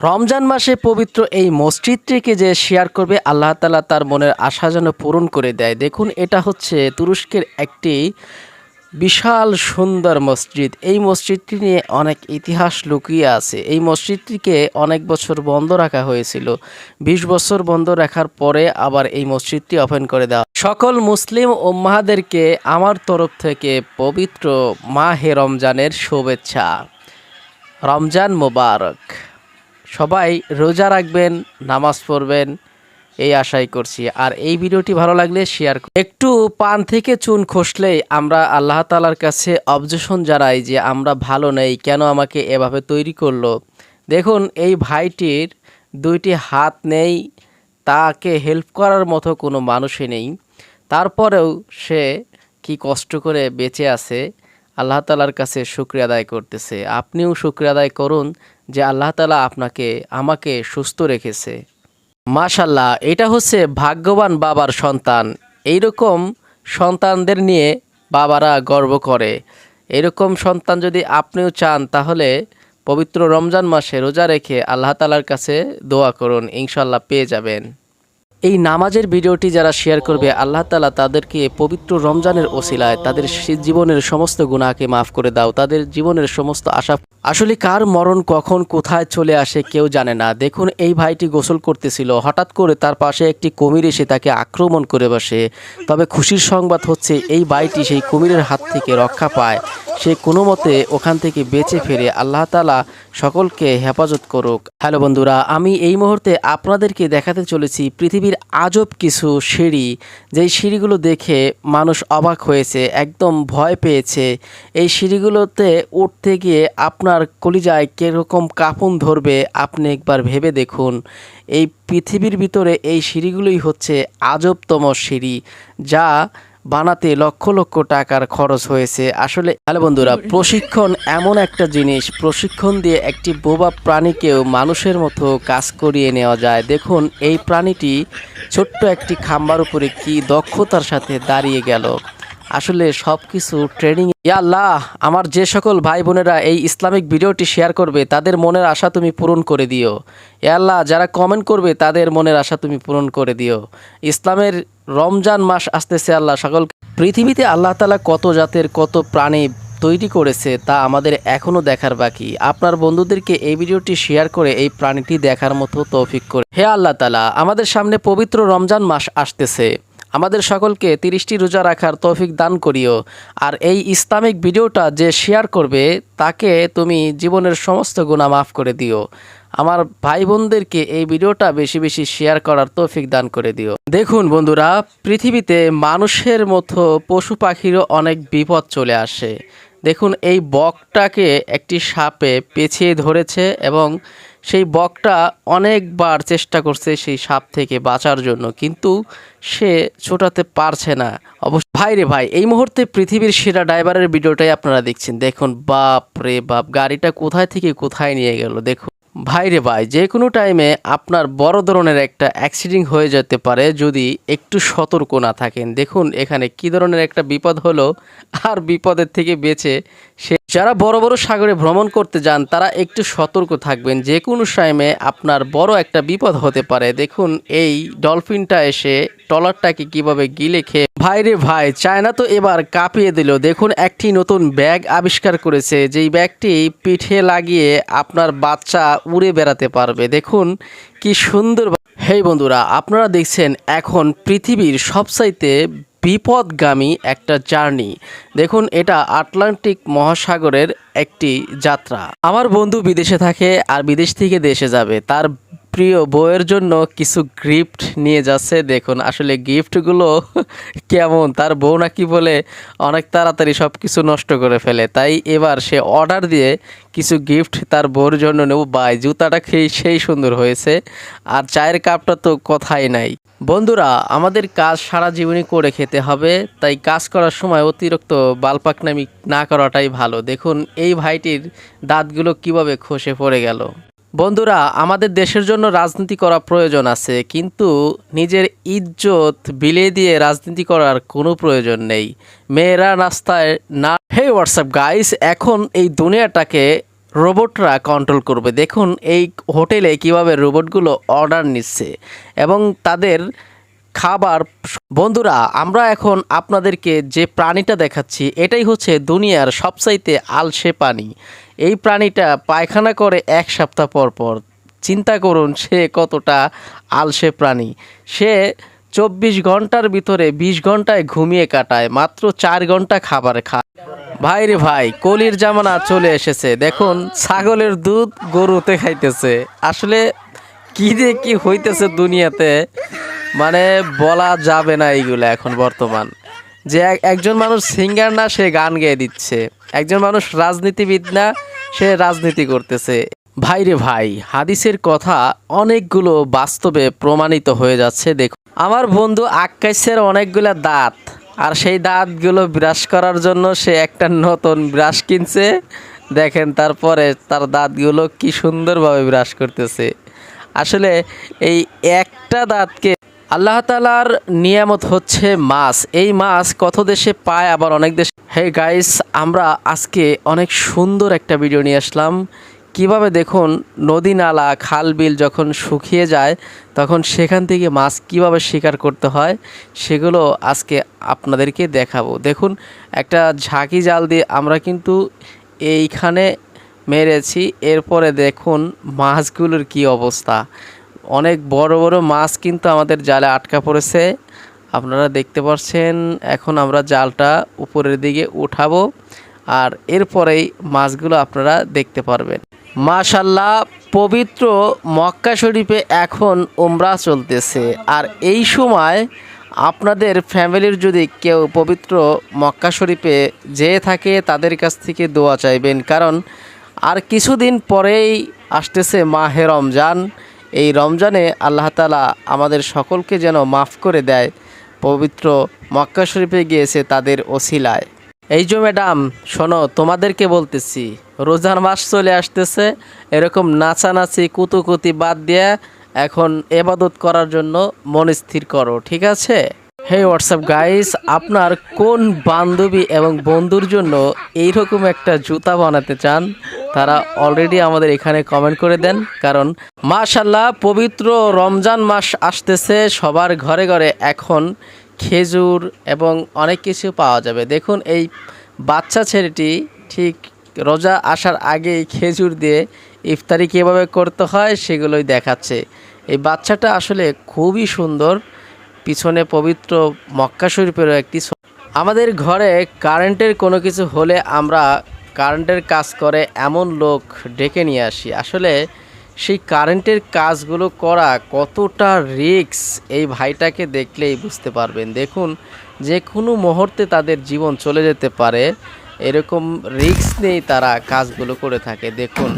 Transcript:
রমজান মাসে পবিত্র এই মসজিদটিকে যে শেয়ার করবে, আল্লাহ তালা তার মনের আশা যেন পূরণ করে দেয়। দেখুন, এটা হচ্ছে তুরস্কের একটি বিশাল সুন্দর মসজিদ। এই মসজিদটি নিয়ে অনেক ইতিহাস লুকিয়ে আছে। এই মসজিদটিকে অনেক বছর বন্ধ রাখা হয়েছিল। বিশ বছর বন্ধ রাখার পরে আবার এই মসজিদটি ওপেন করে দেওয়া সকল মুসলিম উম্মাহাদেরকে আমার তরফ থেকে পবিত্র মাহে রমজানের শুভেচ্ছা। রমজান মোবারক। সবাই রোজা রাখবেন, নামাজ পড়বেন, এই আশাই করছি। আর এই ভিডিওটি ভালো লাগলে শেয়ার একটু পান থেকে চুন খসলেই আমরা আল্লাহ তালার কাছে অবজেশন জানাই যে আমরা ভালো নেই, কেন আমাকে এভাবে তৈরি করল? দেখুন, এই ভাইটির দুইটি হাত নেই, তাকে হেল্প করার মতো কোনো মানুষই নেই। তারপরেও সে কি কষ্ট করে বেঁচে আছে আল্লাহ তালার কাছে শুক্রিয়া আদায় করতেছে। আপনিও শুক্রিয়া আদায় করুন যে আল্লাহ তালা আপনাকে, আমাকে সুস্থ রেখেছে। মাশাল্লাহ এটা হচ্ছে ভাগ্যবান বাবার সন্তান। এইরকম সন্তানদের নিয়ে বাবারা গর্ব করে। এরকম সন্তান যদি আপনিও চান, তাহলে পবিত্র রমজান মাসে রোজা রেখে আল্লাহ তালার কাছে দোয়া করুন। ইনশাল্লাহ পেয়ে যাবেন। এই নামাজের ভিডিওটি যারা শেয়ার করবে, আল্লাহ তালা তাদেরকে পবিত্র রমজানের ওসিলায় তাদের জীবনের সমস্ত গুণাকে মাফ করে দাও, তাদের জীবনের সমস্ত আশা আসলে কার মরণ কখন, কোথায় চলে আসে কেউ জানে না। দেখুন, এই ভাইটি গোসল করতেছিল, হঠাৎ করে তার পাশে একটি কুমির এসে তাকে আক্রমণ করে বসে। তবে খুশির সংবাদ হচ্ছে, এই ভাইটি সেই কুমিরের হাত থেকে রক্ষা পায়। সে কোনো মতে ওখান থেকে বেঁচে ফেরে আল্লাহ তালা সকলকে হেফাজত করুক। হ্যালো বন্ধুরা, আমি এই মুহূর্তে আপনাদেরকে দেখাতে চলেছি পৃথিবীর আজব কিছু সিঁড়ি। যেই সিঁড়িগুলো দেখে মানুষ অবাক হয়েছে, একদম ভয় পেয়েছে। এই সিঁড়িগুলোতে উঠতে গিয়ে আপনার কলিজায় কীরকম কাঁপন ধরবে, আপনি একবার ভেবে দেখুন। এই পৃথিবীর ভিতরে এই সিঁড়িগুলোই হচ্ছে আজবতম সিঁড়ি, যা বানাতে লক্ষ লক্ষ টাকার খরচ হয়েছে। আসলে, হ্যালো বন্ধুরা, প্রশিক্ষণ এমন একটা জিনিস, প্রশিক্ষণ দিয়ে একটি বোবা প্রাণীকেও মানুষের মতো কাজ করিয়ে নেওয়া যায়। দেখুন, এই প্রাণীটি ছোট্ট একটি খাম্বার উপরে কি দক্ষতার সাথে দাঁড়িয়ে গেল। আসলে সব কিছু ট্রেনিং আল্লাহ, আমার যে সকল ভাই বোনেরা এই ইসলামিক ভিডিওটি শেয়ার করবে, তাদের মনের আশা তুমি পূরণ করে দিও। আল্লাহ, যারা কমেন্ট করবে, তাদের মনের আশা তুমি পূরণ করে দিও। ইসলামের রমজান মাস আসতেছে আল্লাহ, সকল পৃথিবীতে আল্লাহ তালা কত জাতের, কত প্রাণী তৈরি করেছে তা আমাদের এখনও দেখার বাকি। আপনার বন্ধুদেরকে এই ভিডিওটি শেয়ার করে এই প্রাণীটি দেখার মতো তৌফিক করে। হে আল্লাহ তালা, আমাদের সামনে পবিত্র রমজান মাস আসতেছে। আমাদের সকলকে তিরিশটি রোজা রাখার তৌফিক দান করিও। আর এই ইসলামিক ভিডিওটা যে শেয়ার করবে, তাকে তুমি জীবনের সমস্ত গুণা মাফ করে দিও। আমার ভাই বোনদেরকে এই ভিডিওটা বেশি বেশি শেয়ার করার তৌফিক দান করে দিও। দেখুন বন্ধুরা, পৃথিবীতে মানুষের মতো পশু পাখিরও অনেক বিপদ চলে আসে। দেখুন, এই বকটাকে একটি সাপে পেছিয়ে ধরেছে এবং সেই বকটা অনেকবার চেষ্টা করছে সেই সাপ থেকে বাঁচার জন্য, কিন্তু সে ছোটাতে পারছে না। অবশ্য ভাই রে ভাই, এই মুহূর্তে পৃথিবীর সেরা ড্রাইভারের ভিডিওটাই আপনারা দেখছেন। দেখুন, বাপ রে বাপ, গাড়িটা কোথায় থেকে কোথায় নিয়ে গেল, দেখুন। ভাই রে ভাই, যে কোনো টাইমে আপনার বড় ধরনের একটা অ্যাক্সিডেন্ট হয়ে যেতে পারে যদি একটু সতর্ক না থাকেন। দেখুন, এখানে কি ধরনের একটা বিপদ হলো, আর বিপদের থেকে বেঁচে সে যারা বড় বড় সাগরে ভ্রমণ করতে যান, তারা একটু সতর্ক থাকবেন। যে কোনো টাইমে আপনার বড় একটা বিপদ হতে পারে। দেখুন, এই ডলফিনটা এসে ট্রলারটাকে কীভাবে গিলে খেয়ে ভাই রে ভাই, চায়না তো এবার কাঁপিয়ে দিল। দেখুন, একটি নতুন ব্যাগ আবিষ্কার করেছে, যেই ব্যাগটি পিঠে লাগিয়ে আপনার বাচ্চা উড়ে বেড়াতে পারবে। দেখুন, কি সুন্দর হেই বন্ধুরা, আপনারা দেখছেন এখন পৃথিবীর সবচাইতে বিপদগামী একটা জার্নি। দেখুন, এটা আটলান্টিক মহাসাগরের একটি যাত্রা। আমার বন্ধু বিদেশে থাকে আর বিদেশ থেকে দেশে যাবে। তার প্রিয় বউয়ের জন্য কিছু গিফট নিয়ে যাচ্ছে। দেখুন, আসলে গিফটগুলো কেমন? তার বউ নাকি বলে, অনেক তাড়াতাড়ি সব কিছু নষ্ট করে ফেলে। তাই এবার সে অর্ডার দিয়ে কিছু গিফট তার বউর জন্য নেব। বাই, জুতাটা খেয়ে সেই সুন্দর হয়েছে। আর চায়ের কাপটা তো কথাই নাই। বন্ধুরা, আমাদের কাজ সারা জীবনই করে খেতে হবে, তাই কাজ করার সময় অতিরিক্ত বালপাক বালপাকনামি না করাটাই ভালো। দেখুন, এই ভাইটির দাঁতগুলো কীভাবে খসে পড়ে গেল। বন্ধুরা, আমাদের দেশের জন্য রাজনীতি করা প্রয়োজন আছে, কিন্তু নিজের ইজ্জত বিলিয়ে দিয়ে রাজনীতি করার কোনো প্রয়োজন নেই। মেয়েরা রাস্তায় না হে হোয়াটসঅ্যাপ গাইস এখন এই দুনিয়াটাকে রোবটরা কন্ট্রোল করবে। দেখুন, এই হোটেলে কীভাবে রোবটগুলো অর্ডার নিচ্ছে এবং তাদের খাবার, বন্ধুরা, আমরা এখন আপনাদেরকে যে প্রাণীটা দেখাচ্ছি, এটাই হচ্ছে দুনিয়ার সবচাইতে আলসে প্রাণী। এই প্রাণীটা পায়খানা করে এক সপ্তাহ পর পর। চিন্তা করুন, সে কতটা আলসে প্রাণী। সে চব্বিশ ঘণ্টার ভিতরে বিশ ঘন্টায় ঘুমিয়ে কাটায়, মাত্র চার ঘণ্টা খাবার খায়। ভাই রে ভাই, কলির জামানা চলে এসেছে। দেখুন, ছাগলের দুধ গরুতে খাইতেছে। আসলে কি দিয়ে কি হইতেছে দুনিয়াতে মানে বলা যাবে না এইগুলো এখন বর্তমান। যে এক- একজন মানুষ সিঙ্গার না, সে গান গেয়ে দিচ্ছে। একজন মানুষ রাজনীতিবিদ না, সে রাজনীতি করতেছে। ভাই রে ভাই, হাদিসের কথা অনেকগুলো বাস্তবে প্রমাণিত হয়ে যাচ্ছে, দেখুন। আমার বন্ধু আক্কাইসের অনেকগুলা দাঁত আর সেই দাঁতগুলো ব্রাশ করার জন্য সে একটা নতুন ব্রাশ কিনছে। দেখেন তারপরে তার দাঁতগুলো কি সুন্দরভাবে ব্রাশ করতেছে। আসলে এই একটা দাঁতকে আল্লাহ তালার নিয়ামত হচ্ছে মাছ। এই মাছ কত দেশে পায়, আবার অনেক দেশে হে গাইস আমরা আজকে অনেক সুন্দর একটা ভিডিও নিয়ে আসলাম। কীভাবে দেখুন নদী নালা খাল বিল যখন শুকিয়ে যায়, তখন সেখান থেকে মাছ কীভাবে শিকার করতে হয়, সেগুলো আজকে আপনাদেরকে দেখাবো। দেখুন, একটা ঝাঁকি জাল দিয়ে আমরা কিন্তু এইখানে মেরেছি। এরপরে দেখুন মাছগুলোর কি অবস্থা। অনেক বড় বড় মাছ কিন্তু আমাদের জালে আটকা পড়েছে। আপনারা দেখতে পাচ্ছেন, এখন আমরা জালটা উপরের দিকে উঠাবো। আর এরপরেই মাছগুলো আপনারা দেখতে পারবেন। মাশাল্লাহ, পবিত্র মক্কা শরীফে এখন উমরা চলতেছে। আর এই সময় আপনাদের ফ্যামিলির যদি কেউ পবিত্র মক্কা শরীফে যেয়ে থাকে, তাদের কাছ থেকে দোয়া চাইবেন। কারণ আর কিছুদিন পরেই আসতেছে মাহে রমজান। এই রমজানে আল্লাহ তালা আমাদের সকলকে যেন মাফ করে দেয়। পবিত্র মক্কা শরীফে গিয়েছে তাদের ওসিলায়। এই যে ম্যাডাম, শোনো, তোমাদেরকে বলতেছি, রোজার মাস চলে আসতেছে, এরকম নাচানাচি, কুতুকুতি বাদ দিয়ে এখন এবাদত করার জন্য মন স্থির করো, ঠিক আছে? হে হোয়াটসঅ্যাপ গাইস, আপনার কোন বান্ধবী এবং বন্ধুর জন্য এইরকম একটা জুতা বানাতে চান, তারা অলরেডি আমাদের এখানে কমেন্ট করে দেন, কারণ মাশাল্লাহ পবিত্র রমজান মাস আসতেছে, সবার ঘরে ঘরে এখন খেজুর এবং অনেক কিছু পাওয়া যাবে। দেখুন, এই বাচ্চা ছেলেটি ঠিক রোজা আসার আগেই খেজুর দিয়ে ইফতারি কীভাবে করতে হয় সেগুলোই দেখাচ্ছে। এই বাচ্চাটা আসলে খুবই সুন্দর, পিছনে পবিত্র মক্কা শরীফেরও একটি আমাদের ঘরে কারেন্টের কোনো কিছু হলে আমরা কারেন্টের কাজ করে এমন লোক ডেকে নিয়ে আসি। আসলে সেই কারেন্টের কাজগুলো করা কতটা রিক্স এই ভাইটাকে দেখলেই বুঝতে পারবেন। দেখুন, যে কোনো মুহূর্তে তাদের জীবন চলে যেতে পারে, এরকম রিক্স নেই তারা কাজগুলো করে থাকে। দেখুন